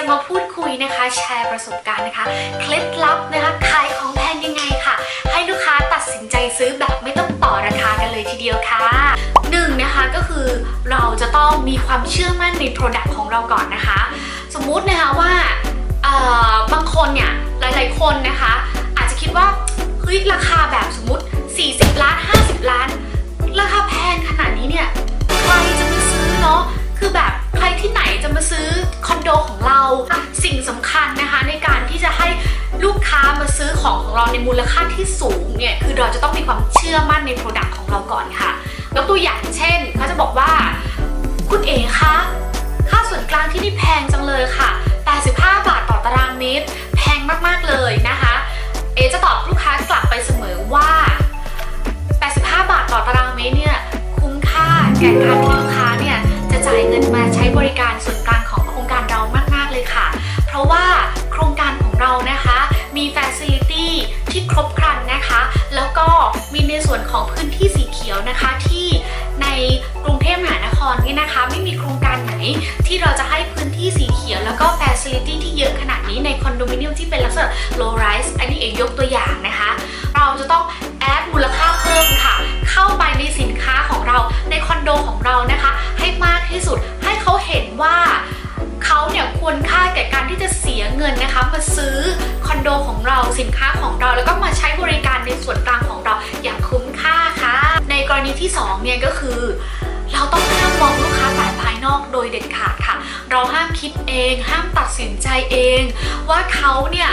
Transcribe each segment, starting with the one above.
จะมาพูดคุยนะคะ แชร์ประสบการณ์นะคะ เคล็ดลับนะคะขายของแพงยังไงค่ะ ให้ลูกค้าตัดสินใจซื้อแบบไม่ต้องต่อราคากันเลยทีเดียวค่ะหนึ่งนะคะก็คือเราจะต้องมีความเชื่อมั่นใน Product ของเราก่อนนะคะ สมมุตินะคะว่าบางคนเนี่ยหลายๆคนนะคะ อาจจะคิดว่าเฮ้ยราคาแบบสมมติ 40 ล้าน 50 ล้าน ราคาแพงขนาดนี้เนี่ยใครจะมาซื้อเนาะคือแบบใครที่ไหนจะมาซื้อ คัญนะคะในการที่จะให้ลูกค้ามาซื้อของของเราในมูลค่าที่สูงเนี่ยคือเราจะต้องมีความเชื่อมั่นในโปรดักต์ของเราก่อนค่ะยกตัวอย่างเช่นเขาจะบอกว่าคุณเอ๋คะค่าส่วนกลางที่นี่แพงจังเลยค่ะ 85 บาทต่อตารางเมตร แพงมากๆเลยนะคะ เอจะตอบลูกค้ากลับไปเสมอว่า 85 บาทต่อตารางเมตรเนี่ยคุ้มค่าแก่การที่ มี Facility ที่ครบครันนะคะ แล้วก็มีในส่วนของพื้นที่สีเขียวนะคะที่ในกรุงเทพมหานครนี่นะคะ ไม่มีโครงการไหน ที่เราจะให้พื้นที่สีเขียวแล้วก็ Facility ที่เยอะขนาดนี้ในคอนโดมิเนียมที่เป็นลักษณะ low rise อันนี้เองยกตัวอย่างนะคะ เราจะต้องแอดมูลค่าเพิ่มค่ะ เข้าไปในสินค้าของเราในคอนโดของเรานะคะ ให้มากที่สุดให้เขาเห็นว่าเขาเนี่ยควรค่าแก่การที่จะ เงินนะคะ มาซื้อคอนโดของเราสินค้าของเราแล้วก็มาใช้บริการในส่วนกลางของเราอย่างคุ้มค่าค่ะ ในกรณีที่สองเนี่ยก็คือ เราต้องห้ามมองลูกค้าฝ่ายภายนอกโดยเด็ดขาดค่ะ เราห้ามคิดเอง ห้ามตัดสินใจเอง ว่าเขาเนี่ย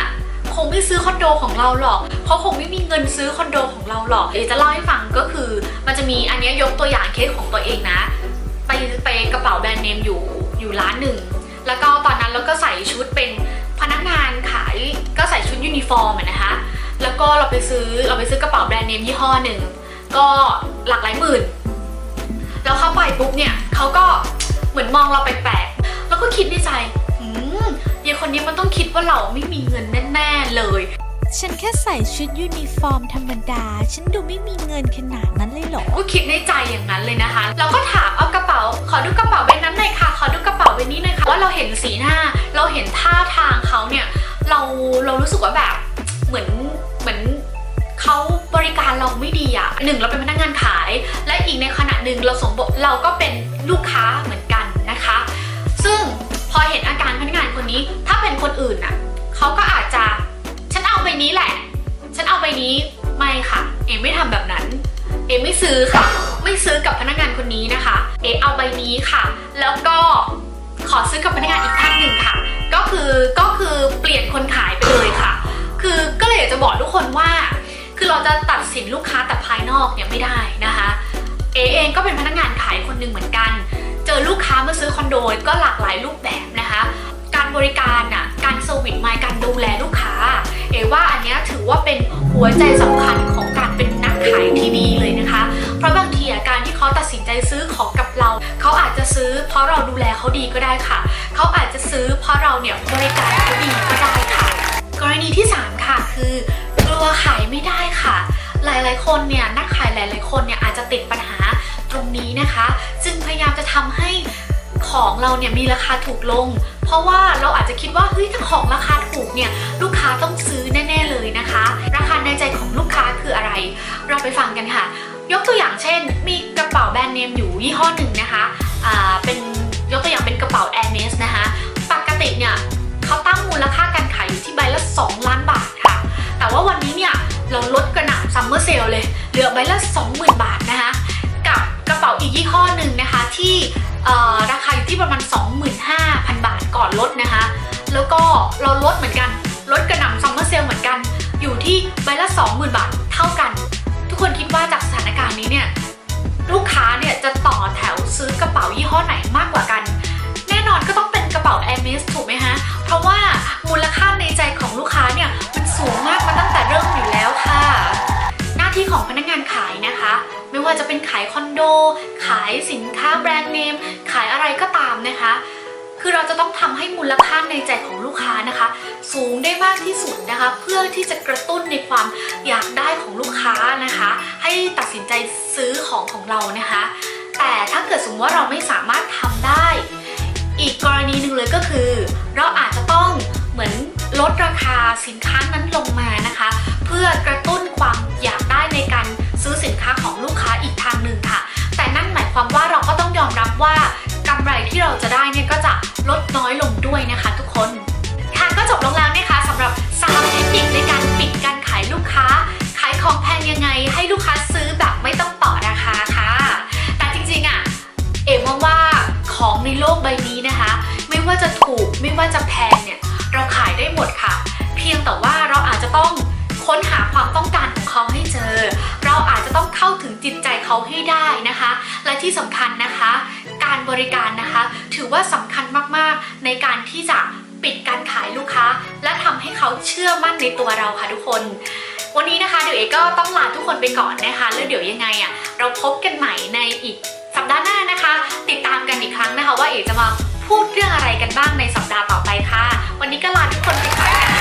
คงไม่ซื้อคอนโดของเราหรอก เขาคงไม่มีเงินซื้อคอนโดของเราหรอก เดี๋ยวจะเล่าให้ฟังก็คือ มันจะมีอันนี้ยยกตัวอย่างเคสของตัวเองนะ ไปไปกระเป๋าแบรนด์เนมอยู่อยู่ร้านหนึ่ง แล้วก็ตอนนั้นเราก็ใส่ชุดเป็น ฟอร์มอะนะคะ แล้วก็เราไปซื้อเราไปซื้อกระเป๋าแบรนด์เนมยี่ห้อหนึ่งก็หลักหลายหมื่นแล้วเข้าไปปุ๊บเนี่ยเขาก็เหมือนมองเราแปลกๆแล้วก็คิดในใจหืมยายคนนี้มันต้องคิดว่าเราไม่มีเงินแน่ๆเลย ฉันแค่ใส่ชุดยูนิฟอร์มธรรมดา ฉันดูไม่มีเงินขนาดนั้นเลยเหรอก็คิดในใจอย่างนั้นเลย เราไม่ดีอะหนึ่งเราเป็นพนักงานขาย และอีกในขณะหนึ่งเราสมบทเราก็เป็นลูกค้าเหมือนกันนะคะ ซึ่งพอเห็นอาการพนักงานคนนี้ ถ้าเป็นคนอื่นอะเขาก็อาจจะ ฉันเอาใบนี้แหละ ฉันเอาใบนี้ไม่ค่ะ เอไม่ทำแบบนั้น เอไม่ซื้อค่ะ ไม่ซื้อกับพนักงานคนนี้นะคะ เอเอาใบนี้ค่ะ แล้วก็ขอซื้อกับพนักงานอีกท่านหนึ่งค่ะ เราจะตัดสินลูกค้าแต่ภายนอกเนี่ยไม่ได้นะคะ เอเองก็เป็นพนักงานขายคนหนึ่งเหมือนกัน เจอลูกค้ามาซื้อคอนโดก็หลากหลายรูปแบบนะคะ การบริการอะการเซอร์วิสมาการดูแลลูกค้า เอว่าอันเนี้ยถือว่าเป็นหัวใจสำคัญของการเป็นนักขายที่ดีเลยนะคะ เพราะบางทีการที่เขาตัดสินใจซื้อของกับเรา เขาอาจจะซื้อ เพราะเราดูแลเขาดีก็ได้ค่ะ เขาอาจจะซื้อ เพราะเราเนี่ยบริการเขาดีก็ได้ค่ะ กรณีที่สามค่ะคือ ลายๆ คนเนี่ยนักขายหลาย ๆ คนเนี่ยอาจจะติดปัญหาตรงนี้นะคะ จึงพยายามจะทำให้ของเราเนี่ยมีราคาถูกลง เพราะว่าเราอาจจะคิดว่าเฮ้ยถ้าของราคาถูกเนี่ยลูกค้าต้องซื้อแน่ๆเลยนะคะ ราคาในใจของลูกค้าคืออะไร เราไปฟังกันค่ะ ยกตัวอย่างเช่น มีกระเป๋าแบรนด์เนมอยู่ยี่ห้อหนึ่งนะคะอ่าเป็น เหลือใบละ 20,000 บาทนะคะ กับกระเป๋าอีกยี่ห้อหนึ่งนะคะที่ราคาอยู่ที่ประมาณ 25,000 บาทก่อนลดนะคะ แล้วก็เราลดเหมือนกัน ลดกระหน่ำซัมเมอร์เซลเหมือนกัน อยู่ที่ใบละ 20,000 บาทเท่ากัน ทุกคนคิดว่าจากสถานการณ์นี้เนี่ยลูกค้าเนี่ยจะต่อแถวซื้อกระเป๋ายี่ห้อไหนมากกว่ากัน แน่นอนก็ต้องเป็นกระเป๋า a i r m e s ถูกไหมฮะาจะเป็นขายคอนโด ขายสินค้าแบรนด์เนม ขายอะไรก็ตามนะคะ คือเราจะต้องทำให้มูลค่าในใจของลูกค้านะคะ สูงได้มากที่สุดนะคะ เพื่อที่จะกระตุ้นในความอยากได้ของลูกค้านะคะ ให้ตัดสินใจซื้อของของเรานะคะ แต่ถ้าเกิดสมมติว่าเราไม่สามารถทำได้ อีกกรณีหนึ่งเลยก็คือ เราอาจจะต้องเหมือนลดราคาสินค้านั้นลงมานะคะ เพื่อกระตุ้นความ เราจะได้เนี่ยก็จะลดน้อยลงด้วยนะคะทุกคน ค่ะก็จบลงแล้วนะคะสำหรับสามเทคนิคในการปิดการขายลูกค้า ขายของแพงยังไงให้ลูกค้าซื้อแบบไม่ต้องต่อราคาค่ะ แต่จริงๆอะเอ๋มองว่าของในโลกใบนี้นะคะ ไม่ว่าจะถูกไม่ว่าจะแพงเนี่ยเราขายได้หมดค่ะ เพียงแต่ว่าเราอาจจะต้องค้นหาความต้องการของเขาให้เจอ เราอาจจะต้องเข้าถึงจิตใจเขาให้ได้นะคะ และที่สำคัญนะคะ การบริการนะคะ ถือว่าสำคัญมากๆ ในการที่จะปิดการขายลูกค้า และทำให้เขาเชื่อมั่นในตัวเราค่ะทุกคน วันนี้นะคะเดี๋ยวเอก็ต้องลาทุกคนไปก่อนนะคะ แล้วเดี๋ยวยังไงอะเราพบกันใหม่ในอีกสัปดาห์หน้านะคะ ติดตามกันอีกครั้งนะคะ ว่าเอจะมาพูดเรื่องอะไรกันบ้างในสัปดาห์ต่อไปค่ะ วันนี้ก็ลาทุกคนไปก่อน